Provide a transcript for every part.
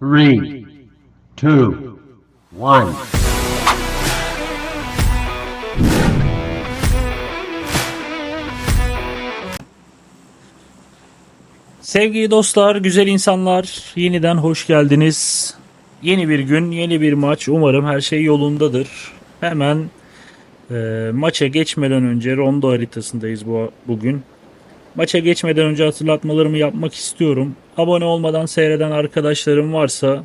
three, two, one. Sevgili dostlar, güzel insanlar, yeniden hoş geldiniz. Yeni bir gün, yeni bir maç. Umarım her şey yolundadır. Hemen e, maça geçmeden önce rondo haritasındayız bu bugün. Maça geçmeden önce hatırlatmalarımı yapmak istiyorum. Abone olmadan seyreden arkadaşlarım varsa,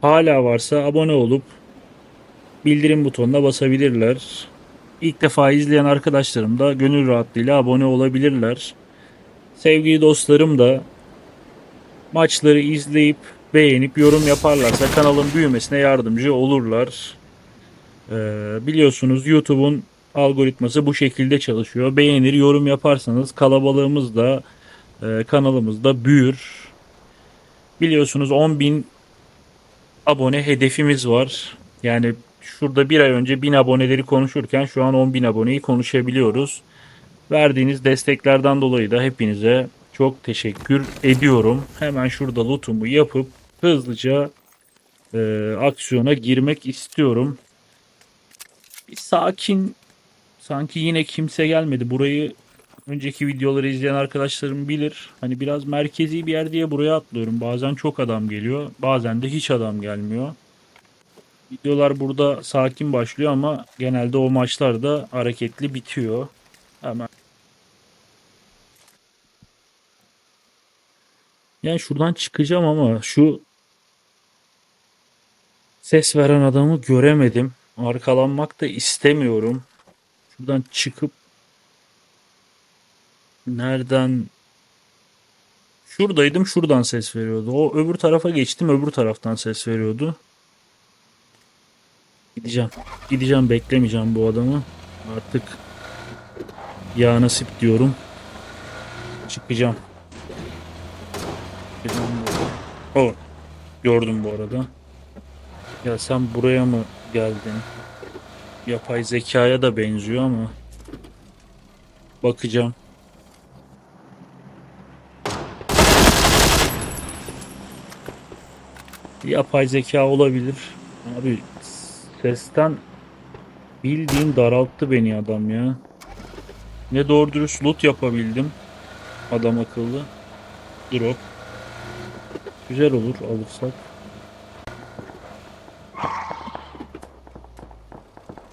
hala varsa abone olup bildirim butonuna basabilirler. İlk defa izleyen arkadaşlarım da gönül rahatlığıyla abone olabilirler. Sevgili dostlarım da maçları izleyip beğenip yorum yaparlarsa kanalın büyümesine yardımcı olurlar. Ee, biliyorsunuz YouTube'un algoritması bu şekilde çalışıyor. Beğenir, yorum yaparsanız kalabalığımız da e, kanalımız da büyür. Biliyorsunuz 10.000 abone hedefimiz var. Yani şurada bir ay önce 1000 aboneleri konuşurken şu an 10.000 aboneyi konuşabiliyoruz. Verdiğiniz desteklerden dolayı da hepinize çok teşekkür ediyorum. Hemen şurada lootumu yapıp hızlıca e, aksiyona girmek istiyorum. Bir sakin sanki yine kimse gelmedi. Burayı önceki videoları izleyen arkadaşlarım bilir. Hani biraz merkezi bir yer diye buraya atlıyorum. Bazen çok adam geliyor. Bazen de hiç adam gelmiyor. Videolar burada sakin başlıyor ama genelde o maçlar da hareketli bitiyor. Hemen. Yani şuradan çıkacağım ama şu ses veren adamı göremedim. Arkalanmak da istemiyorum. Şuradan çıkıp nereden şuradaydım şuradan ses veriyordu. O öbür tarafa geçtim öbür taraftan ses veriyordu. Gideceğim. Gideceğim beklemeyeceğim bu adamı. Artık ya nasip diyorum. Çıkacağım. Çıkacağım. Oh, gördüm bu arada. Ya sen buraya mı geldin? Yapay zekaya da benziyor ama. Bakacağım. Yapay zeka olabilir. Abi sesten bildiğin daralttı beni adam ya. Ne doğru dürüst loot yapabildim. Adam akıllı. Drop. Güzel olur alırsak.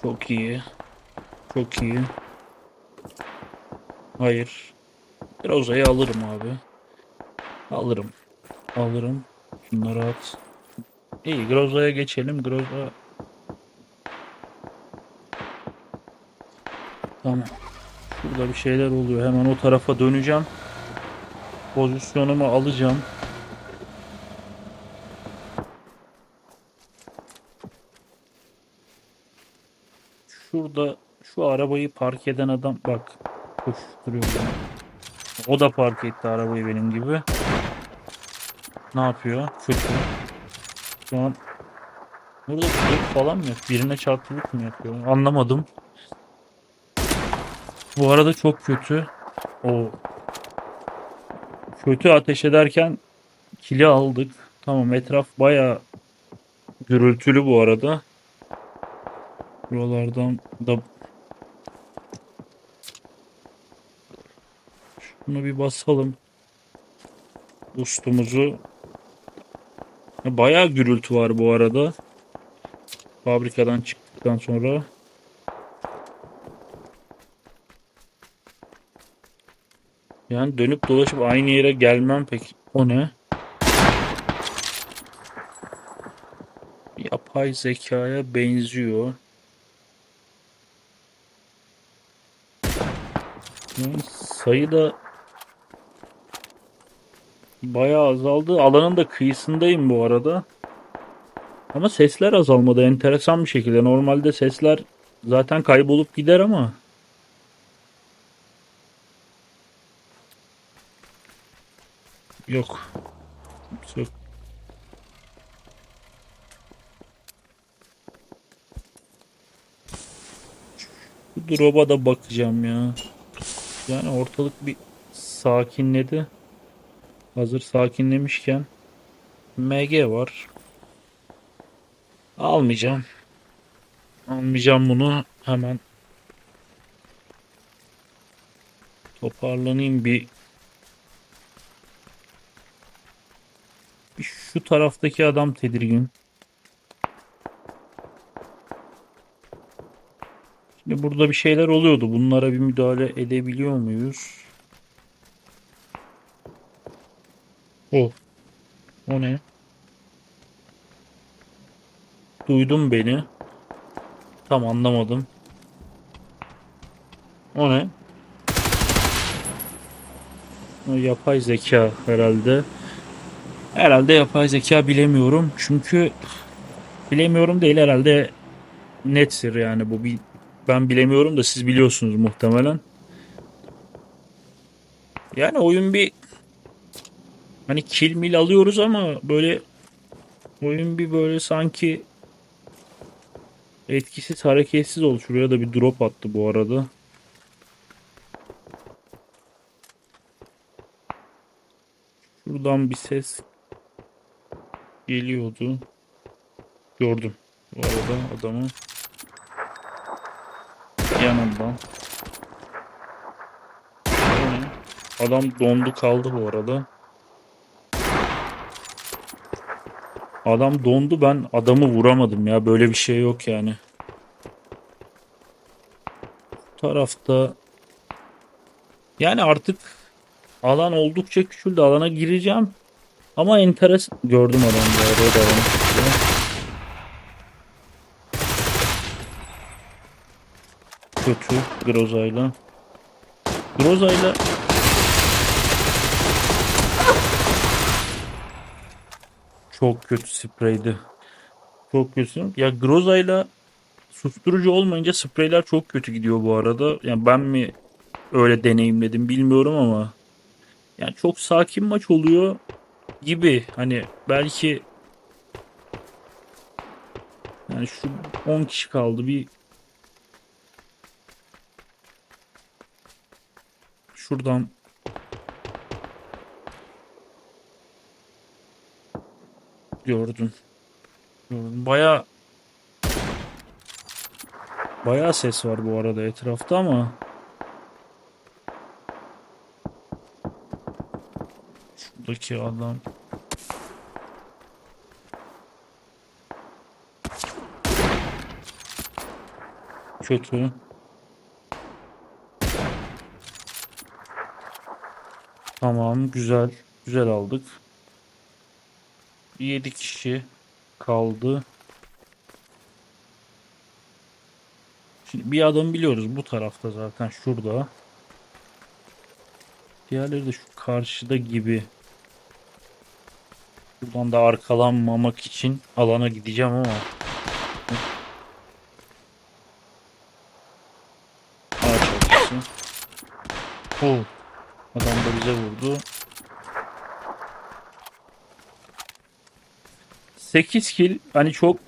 Çok iyi. Çok iyi. Hayır. Groza'yı alırım abi. Alırım. Alırım. Şunları at. İyi Groza'ya geçelim. Groza Tamam. Şurada bir şeyler oluyor. Hemen o tarafa döneceğim. Pozisyonumu alacağım. Şurada şu arabayı park eden adam bak koşturuyor. O da park etti arabayı benim gibi. Ne yapıyor? Kötü. Şu an burada bir falan mı yok? Birine çarpılık mı yapıyor? Anlamadım. Bu arada çok kötü. O kötü ateş ederken kili aldık. Tamam etraf baya gürültülü bu arada. Buralardan da şunu bir basalım. Boostumuzu Bayağı gürültü var bu arada. Fabrikadan çıktıktan sonra. Yani dönüp dolaşıp aynı yere gelmem pek. O ne? Yapay zekaya benziyor. Yani sayı da bayağı azaldı. Alanın da kıyısındayım bu arada. Ama sesler azalmadı enteresan bir şekilde. Normalde sesler zaten kaybolup gider ama Yok. Yok. Bu drop'a da bakacağım ya. Yani ortalık bir sakinledi. Hazır sakinlemişken MG var. Almayacağım. Almayacağım bunu. Hemen toparlanayım bir. Şu taraftaki adam tedirgin. Şimdi burada bir şeyler oluyordu. Bunlara bir müdahale edebiliyor muyuz? O. O ne? Duydun beni. Tam anlamadım. O ne? O yapay zeka herhalde. Herhalde yapay zeka bilemiyorum. Çünkü bilemiyorum değil herhalde nettir yani bu bir ben bilemiyorum da siz biliyorsunuz muhtemelen. Yani oyun bir hani kill mil alıyoruz ama böyle oyun bir böyle sanki etkisiz hareketsiz oldu. Şuraya da bir drop attı bu arada. Şuradan bir ses geliyordu. Gördüm. Bu arada adamı ne? Adam dondu kaldı bu arada. Adam dondu ben adamı vuramadım ya böyle bir şey yok yani. Bu tarafta yani artık alan oldukça küçüldü alana gireceğim. Ama enteres gördüm alanı çıktı. Kötü Groza'yla. Groza'yla Çok kötü spreydi. Çok kötü. Ya Groza'yla susturucu olmayınca spreyler çok kötü gidiyor bu arada. Yani ben mi öyle deneyimledim bilmiyorum ama yani çok sakin maç oluyor gibi. Hani belki yani şu 10 kişi kaldı bir şuradan gördüm. Gördüm. Baya baya ses var bu arada etrafta ama şuradaki adam kötü. Tamam güzel. Güzel aldık. 7 kişi kaldı. Şimdi bir adam biliyoruz bu tarafta zaten şurada. Diğerleri de şu karşıda gibi. Buradan da arkalanmamak için alana gideceğim ama. Ağaç arkası. Oh. Adam da bize vurdu. 8 kill hani çok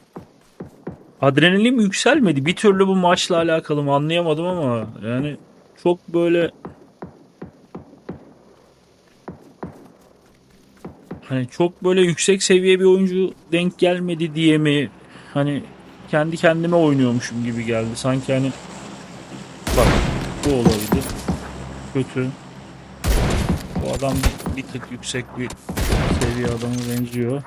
adrenalin yükselmedi. Bir türlü bu maçla alakalı mı anlayamadım ama yani çok böyle hani çok böyle yüksek seviye bir oyuncu denk gelmedi diye mi hani kendi kendime oynuyormuşum gibi geldi. Sanki hani bak bu olabilir. Kötü. Bu adam bir, tık yüksek bir seviye adamı benziyor.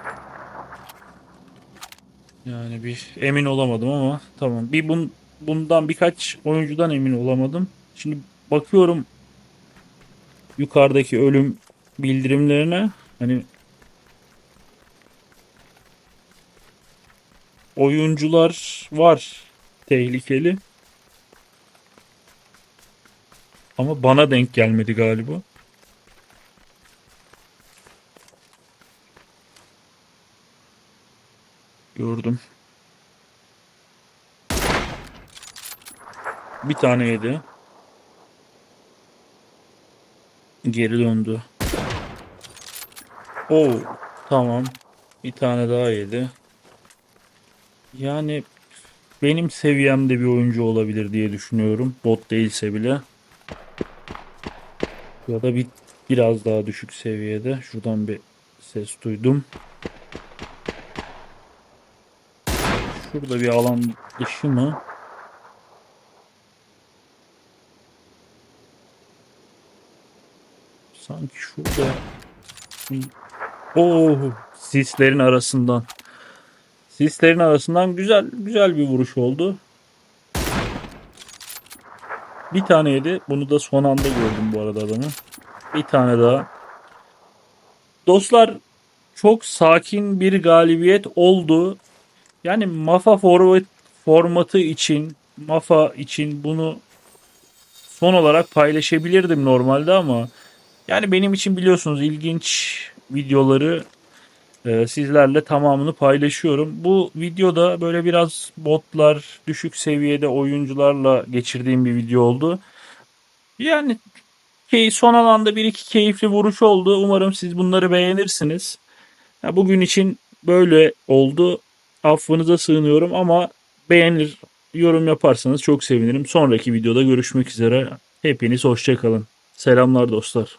Yani bir emin olamadım ama tamam. Bir bun, bundan birkaç oyuncudan emin olamadım. Şimdi bakıyorum yukarıdaki ölüm bildirimlerine hani oyuncular var tehlikeli. Ama bana denk gelmedi galiba. Gördüm. Bir tane yedi. Geri döndü. Oo, tamam. Bir tane daha yedi. Yani benim seviyemde bir oyuncu olabilir diye düşünüyorum. Bot değilse bile. Ya da bir biraz daha düşük seviyede. Şuradan bir ses duydum. Şurada bir alan dışı mı? Sanki şurada. Oo, sislerin arasından. Sislerin arasından güzel güzel bir vuruş oldu. Bir tane yedi. Bunu da son anda gördüm bu arada adamı. Bir tane daha. Dostlar çok sakin bir galibiyet oldu. Yani Mafa forvet formatı için, Mafa için bunu son olarak paylaşabilirdim normalde ama yani benim için biliyorsunuz ilginç videoları e, sizlerle tamamını paylaşıyorum. Bu videoda böyle biraz botlar, düşük seviyede oyuncularla geçirdiğim bir video oldu. Yani son alanda bir iki keyifli vuruş oldu. Umarım siz bunları beğenirsiniz. Ya bugün için böyle oldu. Affınıza sığınıyorum ama beğenir, yorum yaparsanız çok sevinirim. Sonraki videoda görüşmek üzere. Hepiniz hoşçakalın. Selamlar dostlar.